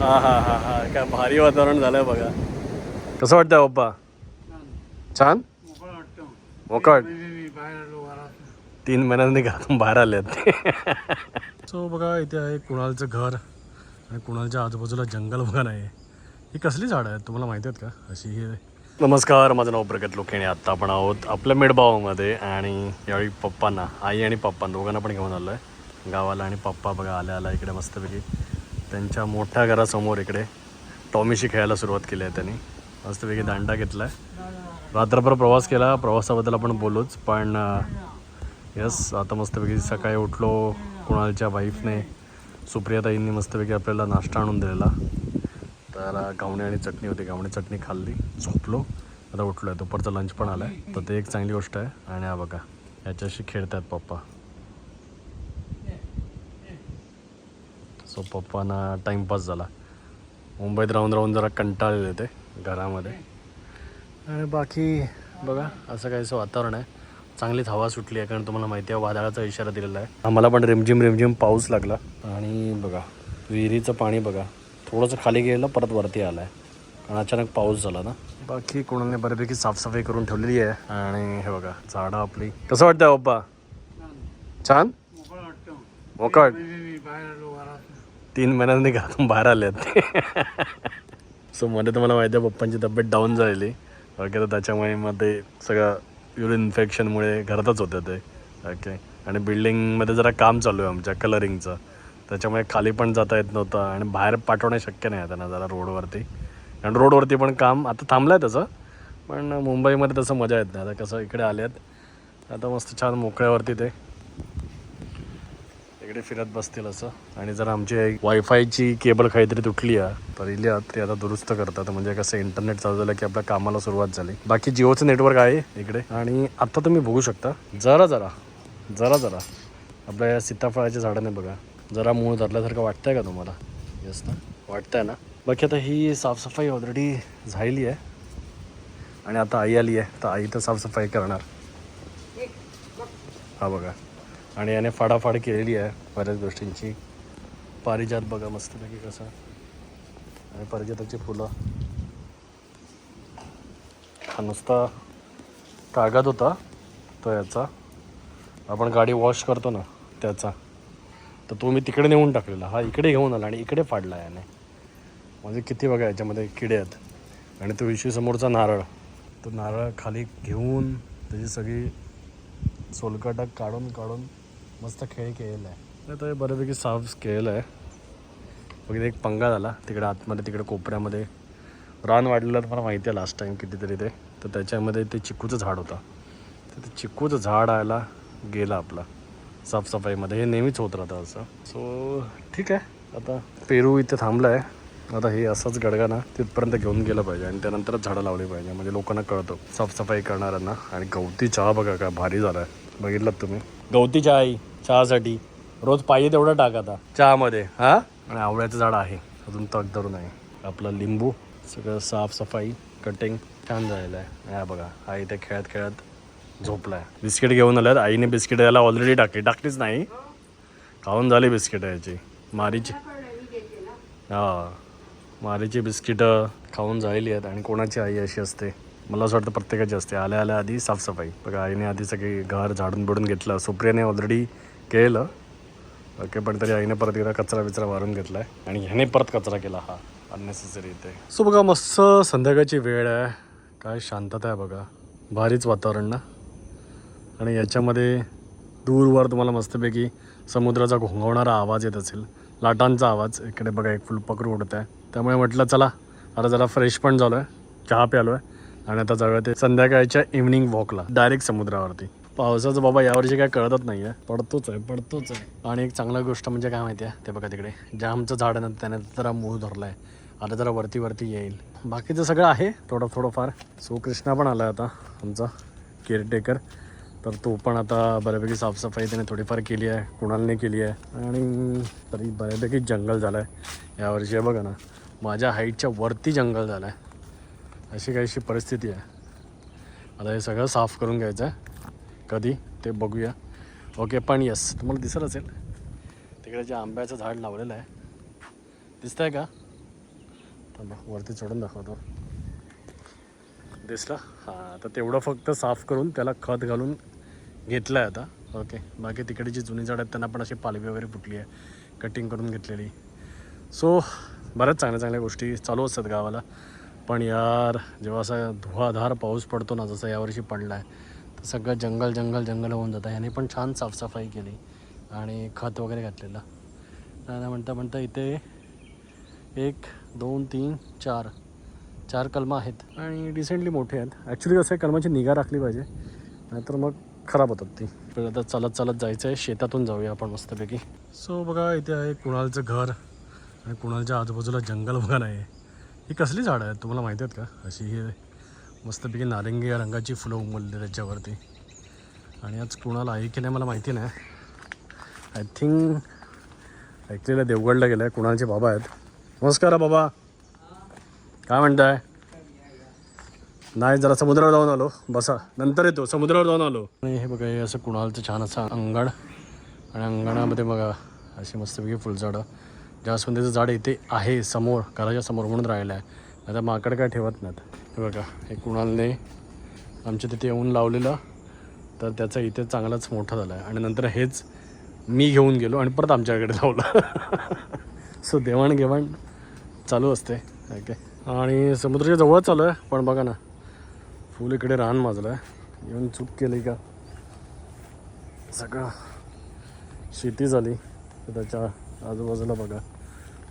हा हा हा हा. काय भारी वातावरण झालंय बघा. कसं वाटतंय पप्पा छान? मोकळ तीन महिन्यांनी घरातून बाहेर आले सो बघा इथे आहे कुणालचं घर आणि कुणालच्या आजूबाजूला जंगल बघा नाही. ही कसली झाडं आहेत? तुम्हाला माहिती आहेत का? अशी ही नमस्कार माझं नाव प्रगत लोकेणे आत्ता आपण आहोत आपल्या मेडबावामध्ये आणि यावेळी पप्पांना आई आणि पप्पा दोघांना पण घेऊन आलो आहे गावाला आणि पप्पा बघा आल्या आला इकडे मस्तपैकी. त्यांच्या मोठ्या घरासमोर इकडे टॉमीशी खेळायला सुरुवात केली आहे त्यांनी. मस्तपैकी दांडा घेतला आहे रात्रभर प्रवास केला. प्रवासाबद्दल आपण बोलूच पण यस आता मस्तपैकी सकाळी उठलो. कुणालच्या वाईफने सुप्रियाताईंनी मस्तपैकी आपल्याला नाश्ता आणून दिलेला. तर गावणे आणि चटणी होती. गावणे चटणी खाल्ली झोपलो. आता उठलो आहे दुपारचा लंच पण आला आहे तर ते एक चांगली गोष्ट आहे. आणि हा बघा याच्याशी खेळतात पप्पा. सो पप्पांना टाईमपास झाला. मुंबईत राहून राहून जरा कंटाळलेले ते घरामध्ये. आणि बाकी बघा असं काहीसं वातावरण आहे. चांगलीच हवा सुटली आहे कारण तुम्हाला माहिती आहे वादळाचा इशारा दिलेला आहे. आम्हाला पण रिमझिम रिमझिम पाऊस लागला. आणि बघा विहिरीचं पाणी बघा थोडंसं खाली गेलं परत वरती आलं आहे कारण अचानक पाऊस झाला ना. बाकी कोणाने बऱ्यापैकी साफसफाई करून ठेवलेली आहे. आणि हे बघा झाडं आपली. कसं वाटतं पप्पा? छान? मोकळ तीन महिन्यांनी घरातून बाहेर आले आहेत. सो मध्ये तुम्हाला माहिती आहे पप्पांची तब्येत डाऊन झालेली. ओके तर त्याच्यामुळे मग ते सगळं युरिन इन्फेक्शनमुळे घरातच होते ते. ओके आणि बिल्डिंगमध्ये जरा काम चालू आहे आमच्या कलरिंगचं त्याच्यामुळे खाली पण जाता येत नव्हतं आणि बाहेर पाठवणे शक्य नाही त्यांना जरा रोडवरती आणि रोडवरती पण काम आता थांबलं आहे तसं पण मुंबईमध्ये तसं मजा येत नाही. आता कसं इकडे आले आहेत आता मस्त छान मोकळ्यावरती ते. इकडे फिरत बसतील असं. आणि जर आमची वायफायची केबल काहीतरी तुटली आहे तर इले ते आता दुरुस्त करतात. म्हणजे कसं इंटरनेट चालू झालं की आपल्या कामाला सुरुवात झाली. बाकी जिओचं नेटवर्क आहे इकडे. आणि आता तुम्ही बघू शकता जरा जरा जरा जरा आपल्या या सीताफळाच्या झाडाने बघा. जरा मूळ धरल्यासारखं वाटतंय का तुम्हाला? येस ना? वाटतंय ना? बाकी आता ही साफसफाई ऑलरेडी झालेली आहे. आणि आता आई आली आहे तर आई तर साफसफाई करणार. हा बघा. आणि याने फाडाफाड केलेली आहे बऱ्याच गोष्टींची. पारिजात बघा मस्तपैकी कसं. आणि पारिजाताची फुलं. हा नुसता कागद होता तो याचा. आपण गाडी वॉश करतो ना त्याचा. तर तो मी तिकडे नेऊन टाकलेला. हा इकडे घेऊन आला आणि इकडे फाडला याने. म्हणजे किती बघा याच्यामध्ये किडे आहेत. आणि तो विषयी समोरचा नारळ. तो नारळ खाली घेऊन त्याची सगळी सोलकटा काढून काढून मस्त खेळ केलेला आहे. आता हे बऱ्यापैकी साफ केलेलं आहे. बघित एक पंगा झाला तिकडे आतमध्ये तिकडे कोपऱ्यामध्ये. रान वाढलेलं तर मला माहिती आहे लास्ट टाईम कितीतरी ते. तर त्याच्यामध्ये ते चिकूचं झाड होतं. तर ते चिकूचं झाड आयला गेलं आपला साफसफाईमध्ये. हे नेहमीच होत राहतं असं. सो ठीक आहे. आता पेरू इथे थांबलं आहे आता हे असंच गडगा ना तिथपर्यंत घेऊन गेलं पाहिजे. आणि त्यानंतरच झाडं लावली पाहिजे. म्हणजे लोकांना कळतं. साफसफाई करणाऱ्यांना. आणि गवती चहा बघा काय भारी झाला आहे बघितलं तुम्ही. गवती चहा आहे चहासाठी. रोज पाहिजे तेवढं टाक आता. चहामध्ये हां? आणि आवळ्याचं झाड आहे. अजून तग धरून आहे. आपलं लिंबू सगळं साफसफाई कटिंग छान झालेलं आहे. हा बघा हा इथे खेळत खेळत झोपला आहे बिस्किट घेऊन आल्यात. आईने बिस्किट याला ऑलरेडी टाकली. टाकलीच नाही. खाऊन झाली बिस्किट याची. मारीची. हा. मारीची बिस्किटं खाऊन झालेली आहेत. आणि कोणाची आई अशी असते? मला असं वाटतं प्रत्येकाची असते. आल्या आल्या आधी साफसफाई. बघा आईने आधी सगळी घर झाडून बिडून घेतलं. सुप्रियाने ऑलरेडी केलं. ओके पण तरी आईने परत एकदा कचरा बिचरा वारून घेतला आहे आणि ह्याने परत कचरा केला हा. अननेसेसरी इथे सो बघा मस्त संध्याकाळची वेळ आहे. काय शांतता आहे बघा. भारीच वातावरण ना. आणि याच्यामध्ये दूरवर तुम्हाला मस्तपैकी समुद्राचा घोंगवणारा आवाज येत असेल. लाटांचा आवाज. इकडे बघा एक फुलपकरू उडत आहे त्यामुळे म्हटलं चला आता जरा फ्रेश पण झालो आहे चहा प्यालो आहे आणि आता जाऊया ते संध्याकाळच्या इव्हनिंग वॉकला डायरेक्ट समुद्रावरती. पावसाचं बाबा यावर्षी काय कळतच नाही आहे पडतोच आहे पडतोच आहे. आणि एक चांगला गोष्ट म्हणजे काय माहिती आहे ते बघा तिकडे. जामचं झाड आहे ना त्याने जरा मूळ धरलं आहे आता जरा वरती वरती येईल. बाकीचं सगळं आहे थोडं थोडंफार. सो कृष्णा पण आला आता आमचा केअरटेकर तर तो पण आता बऱ्यापैकी साफसफाई त्याने थोडीफार केली आहे कुणालने केली आहे. आणि तरी बऱ्यापैकी जंगल झालं आहे यावर्षी आहे बघा ना माझ्या हाईटच्या वरती जंगल झालं आहे अशी काहीशी परिस्थिती आहे. आता हे सगळं साफ करून घ्यायचं आहे. कधी ते बघूया. ओके पण येस तुम्हाला दिसत असेल. तिकडे जे आंब्याचं झाड लावलेलं आहे. दिसतंय का? थांबा वरती चढून दाखवतो. दिसला? हां तर तेवढं फक्त साफ करून त्याला खत घालून घेतलं आहे आता. ओके बाकी तिकडे जी जुनी झाडं आहेत त्यांना पण अशी पालवी वगैरे फुटली आहे. कटिंग करून घेतलेली. सो बऱ्याच चांगल्या चांगल्या गोष्टी चालू असतात गावाला. पण यार जेव्हा असा धुवाधार पाऊस पडतो ना जसं यावर्षी पडला आहे तर सगळं जंगल जंगल जंगल होऊन जातं. ह्याने पण छान साफसफाई केली आणि खत वगैरे घातलेलं. आणि म्हणता म्हणता इथे एक दोन तीन चार चार कलमं आहेत आणि डिसेंटली मोठे आहेत. ॲक्च्युली कसं आहे कलमाची निगा राखली पाहिजे नाहीतर मग खराब होतात ती. तर आता चालत चालत जायचं आहे शेतातून जाऊया आपण मस्तपैकी. सो बघा इथे आहे कुणालचं घर आणि कुणालच्या आजूबाजूला जंगल बघा नाही ही कसली झाडं आहेत? तुम्हाला माहिती आहेत का? अशी ही मस्तपैकी नारिंगी या रंगाची फुलं उमलली त्याच्यावरती. आणि आज कुणाला आहे की नाही मला माहिती नाही. आय थिंक ऐकलेलं देवगडला गेलं आहे कुणालचे बाबा आहेत. नमस्कार बाबा. काय म्हणताय? नाही जरा समुद्रावर जाऊन आलो. बसा. नंतर येतो समुद्रावर जाऊन आलो. आणि हे बघा हे असं कुणालचं छान असं अंगण. आणि अंगणामध्ये बघा अशी मस्तपैकी फुलझाडं. जास्वंदीचं झाड इथे आहे समोर घराच्या समोर म्हणून राहिलं आहे आता माकड काय ठेवत नाहीत. हे बघा हे कुणालने आमच्या तिथे येऊन लावलेलं तर त्याचा इथे चांगलाच मोठा झाला आहे आणि नंतर हेच मी घेऊन गेलो आणि परत आमच्याकडे लावलं. सो देवाणघेवाण चालू असते. ओके आणि समुद्राच्या जवळ चालू आहे पण बघा ना फुल इकडे रान माजलं आहे येऊन चूक केली का? सगळं शेती झाली. त्याच्या आजूबाजूला बघा.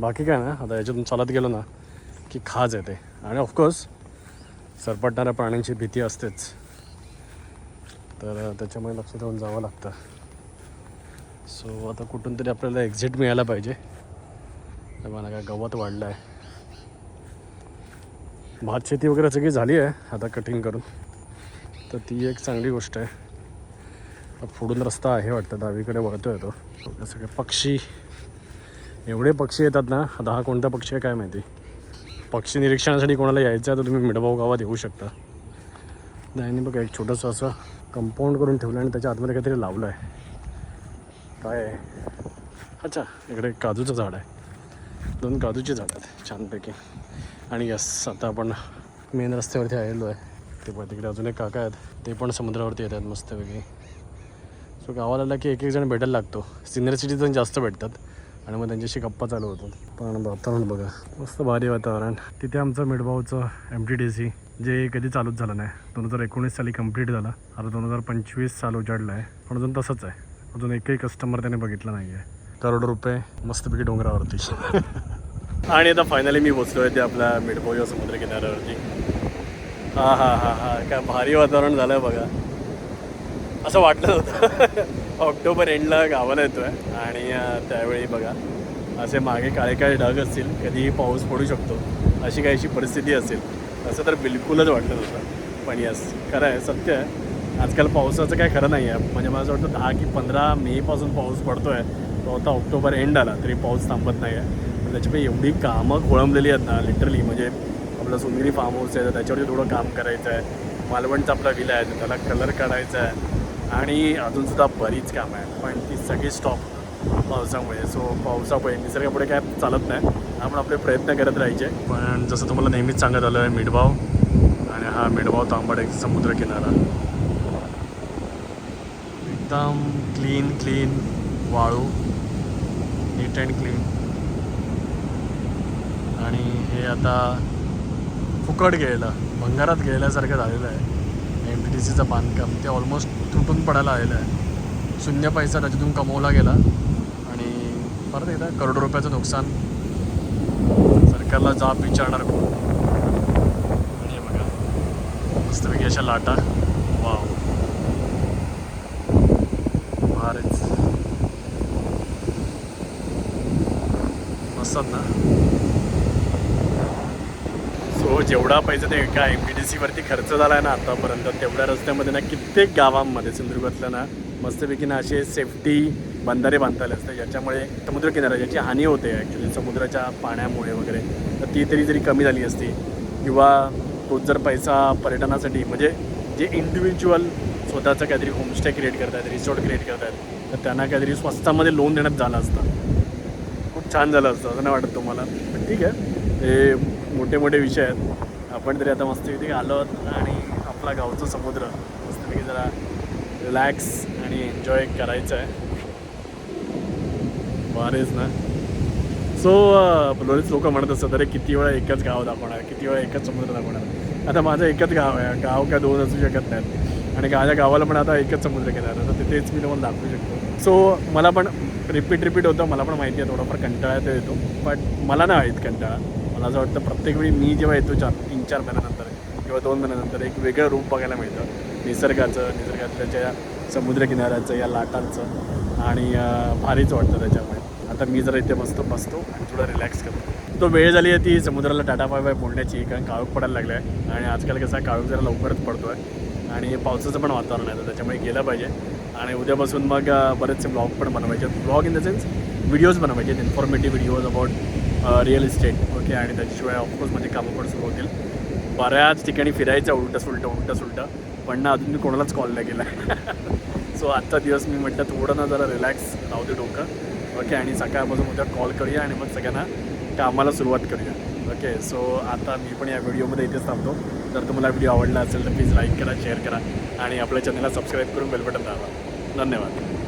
बाकी काय ना आता याच्यातून चालत गेलो ना की खाज येते आणि ऑफकोर्स सरपटणाऱ्या प्राण्यांची भीती असतेच. तर त्याच्यामुळे लक्ष ठेवून जावं लागतं. सो आता कुठून तरी आपल्याला एक्झिट मिळायला पाहिजे. मला काय गवत वाढलं आहे भात शेती वगैरे सगळी झाली आहे आता कटिंग करून. तर ती एक चांगली गोष्ट आहे. पुढून रस्ता आहे वाटतं डावीकडे वळतो आहे तो. सगळे पक्षी एवढे पक्षी येतात ना आता हा कोणता पक्षी आहे काय माहिती? पक्षी निरीक्षणासाठी कोणाला यायचं आहे तर तुम्ही मिडभाऊ गावात येऊ शकता. नाही बघा एक छोटंसं असं कंपाऊंड करून ठेवलं आणि त्याच्या आतमध्ये काहीतरी लावलं आहे काय आहे? अच्छा इकडे काजूचं झाड आहे. दोन काजूची झाड आहेत छानपैकी. आणि यस आता आपण मेन रस्त्यावरती आलेलो आहे. ते पण तिकडे अजून एक काका आहेत. ते पण समुद्रावरती येतात मस्तपैकी. सो गावाला आला की एक एक जण भेटायला लागतो. सिनियर सिटीजन जास्त भेटतात. आणि मग त्यांच्याशी गप्पा चालू होतो. पण वातावरण बघा. मस्त भारी वातावरण. तिथे आमचं मिडभाऊचं एम टी डी सी जे कधी चालूच झालं नाही. दोन हजार एकोणीस साली कंप्लीट झाला. आता दोन हजार पंचवीस साल उजाडलं आहे पण अजून तसंच आहे. अजून एकही कस्टमर त्याने बघितला नाही आहे करोड रुपये मस्तपैकी डोंगरावरती. आणि आता फायनली मी पोचलो आहे ते आपल्या मिडबाव समुद्र किनाऱ्यावरती हा हा हा हा. काय भारी वातावरण झालं आहे बघा. असं वाटलं होतं. ऑक्टोबर एंडला गावाला येतो आहे आणि त्यावेळी बघा असे मागे काळे काळे ढग असतील कधीही पाऊस पडू शकतो अशी काहीशी परिस्थिती असेल असं तर बिलकुलच वाटलं होतं पण यस खरं आहे सत्य आहे. आजकाल पावसाचं काय खरं नाही आहे म्हणजे मला असं वाटतं दहा की पंधरा मेपासून पाऊस पडतो आहे तो आता ऑक्टोबर एंड आला तरी पाऊस थांबत नाही आहे पण त्याच्यामुळे एवढी कामं खोळंबलेली आहेत ना लिटरली म्हणजे आपलं सुंदरी फार्म हाऊस आहे तर त्याच्यावरती थोडं काम करायचं आहे मालवणचा आपला विला आहे तर त्याला कलर काढायचा आहे आणि अजूनसुद्धा बरीच कामं आहे पण ती सगळी स्टॉप पावसामुळे. सो पावसामुळे निसर्गापुढे काय चालत नाही. आपण आपले प्रयत्न करत राहायचे. पण जसं तुम्हाला नेहमीच सांगत आलं आहे मिडभाव आणि हा मिडभाव तांबड एक समुद्रकिनारा. एकदम क्लीन क्लीन वाळू नीट अँड क्लीन आणि हे आता फुकट गेलं भंगारात गेल्यासारखं झालेलं आहे. एम टी डी सीचं बांधकाम ते ऑलमोस्ट तुटून पडायला आलेलं आहे. शून्य पैसा त्याच्यातून कमवला गेला. आणि परत एकदा करोड रुपयाचं नुकसान. सरकारला जाब विचारणार कोण? आणि हे बघा मस्तपैकी अशा लाटा. वाव भारीच. मस्त ना? सो जेवढा पैसा ते काय एम सीवरती खर्च झाला आहे ना आतापर्यंत तेवढ्या रस्त्यामध्ये ना कित्येक गावांमध्ये सिंधुदुर्गातल्या ना मस्तपैकी ना असे सेफ्टी बंधारे बांधता आले असते. ज्याच्यामुळे समुद्रकिनारा ज्याची हानी होते ॲक्च्युली समुद्राच्या पाण्यामुळे वगैरे तर ती तरी जरी कमी झाली असती किंवा तोच जर पैसा पर्यटनासाठी म्हणजे जे इंडिव्हिज्युअल स्वतःचं काहीतरी होमस्टे क्रिएट करत आहेत रिसॉर्ट क्रिएट करत आहेत तर त्यांना काहीतरी स्वस्तामध्ये लोन देण्यात झालं असतं. खूप छान झालं असतं असं नाही वाटत तुम्हाला? पण ठीक आहे. हे मोठे मोठे विषय आहेत. आपण तरी आता मस्तपैकी आलो आहोत आणि आपला गावचं समुद्र. मस्तपैकी जरा रिलॅक्स आणि एन्जॉय करायचं आहे बरेच ना? सो बरेच लोक म्हणत असतात अरे किती वेळा एकच गाव दाखवणार? किती वेळा एकच समुद्र दाखवणार? आता माझं एकच गाव आहे. गाव काय दोन असू शकत नाहीत. आणि माझ्या गावाला पण आता एकच समुद्र केला तर तिथेच मी तुम्हाला दाखवू शकतो. सो मला पण रिपीट रिपीट होतं. मला पण माहिती आहे थोडाफार कंटाळा तर येतो. बट मला नाही माहीत कंटाळा. मला असं वाटतं प्रत्येक वेळी मी जेव्हा येतो चार चार महिन्यानंतर किंवा दोन महिन्यानंतर एक वेगळं रूप बघायला मिळतं. निसर्गाचं निसर्गातल्या ज्या समुद्रकिनाऱ्याचं या लाटांचं आणि भारीच वाटतं त्याच्यामुळे. आता मी जरा इथे मस्त बसतो आणि थोडं रिलॅक्स करतो. तो वेळ झाली आहे ती समुद्राला टाटा बाय बाय बोलण्याची कारण काळोख पडायला लागला आहे आणि आजकाल कसा काळोख जरा लवकरच पडतो आहे आणि पावसाचं पण वातावरण आहे तर त्याच्यामुळे गेलं पाहिजे. आणि उद्यापासून मग बरेचसे ब्लॉग पण बनवायचे blog in the sense videos बनवायचे informative videos about real estate okay आणि त्याच्याशिवाय ऑफकोर्स माझे कामं पण सुरू होतील. बऱ्याच ठिकाणी फिरायचं उलटं सुलटं उलटं सुलटं पण ना अजून मी कोणालाच कॉल नाही केला. सो आजचा दिवस मी म्हटलं थोडं ना जरा रिलॅक्स राहू दे डोकं. ओके आणि सकाळपासून उद्या कॉल करूया आणि मग सगळ्यांना कामाला सुरुवात करूया. ओके सो आता मी पण या व्हिडिओमध्ये इथेच थांबतो. जर तुम्हाला व्हिडिओ आवडला असेल तर प्लीज लाईक करा शेअर करा आणि आपल्या चॅनलला सबस्क्राईब करून बेलबटन दाबा. धन्यवाद.